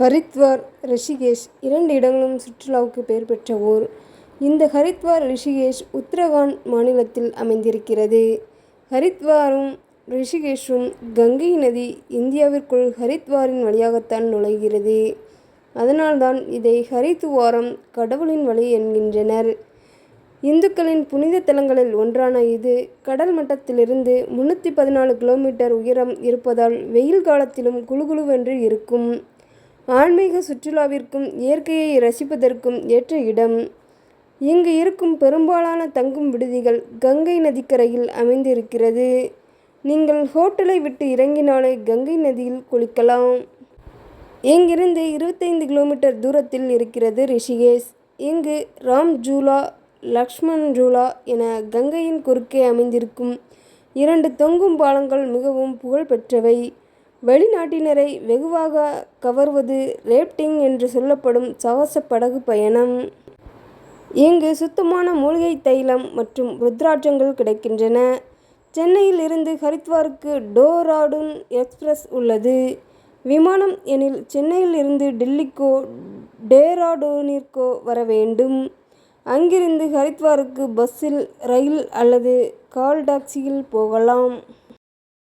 ஹரித்வார் ரிஷிகேஷ் இரண்டு இடங்களும் சுற்றுலாவுக்கு பெயர் பெற்ற ஊர். இந்த ஹரித்வார் ரிஷிகேஷ் உத்தரகாண்ட் மாநிலத்தில் அமைந்திருக்கிறது. ஹரித்வாரும் ரிஷிகேஷும் கங்கை நதி இந்தியாவிற்குள் ஹரித்வாரின் வழியாகத்தான் நுழைகிறது. அதனால் தான் இதை ஹரித்வாரம் கடவுளின் வழி என்கின்றனர். இந்துக்களின் புனித தலங்களில் ஒன்றான இது கடல் மட்டத்திலிருந்து முன்னூற்றி பதினாலு கிலோமீட்டர் உயரம் இருப்பதால் வெயில் காலத்திலும் குழுகுழுவென்று இருக்கும். ஆன்மீக சுற்றுலாவிற்கும் இயற்கையை ரசிப்பதற்கும் ஏற்ற இடம். இங்கு இருக்கும் பெரும்பாலான தங்கும் விடுதிகள் கங்கை நதிக்கரையில் அமைந்திருக்கிறது. நீங்கள் ஹோட்டலை விட்டு இறங்கினாலே கங்கை நதியில் குளிக்கலாம். இங்கிருந்து இருபத்தைந்து கிலோமீட்டர் தூரத்தில் இருக்கிறது ரிஷிகேஷ். இங்கு ராம் ஜூலா லக்ஷ்மண் ஜூலா என கங்கையின் குறுக்கே அமைந்திருக்கும் இரண்டு தொங்கும் பாலங்கள் மிகவும் புகழ்பெற்றவை வெளிநாட்டினரை வெகுவாக கவர்வது ரேப்டிங் என்று சொல்லப்படும் சாகச படகு பயணம். இங்கு சுத்தமான மூலிகை தைலம் மற்றும் ருத்ராட்சங்கள் கிடைக்கின்றன. சென்னையில் இருந்து ஹரித்வாருக்கு டேராடூன் எக்ஸ்பிரஸ் உள்ளது. விமானம் எனில் சென்னையில் இருந்து டில்லிக்கோ டேராடூனிற்கோ வர வேண்டும். அங்கிருந்து ஹரித்வாருக்கு பஸ்சில் ரயில் அல்லது கால் டாக்சியில் போகலாம்.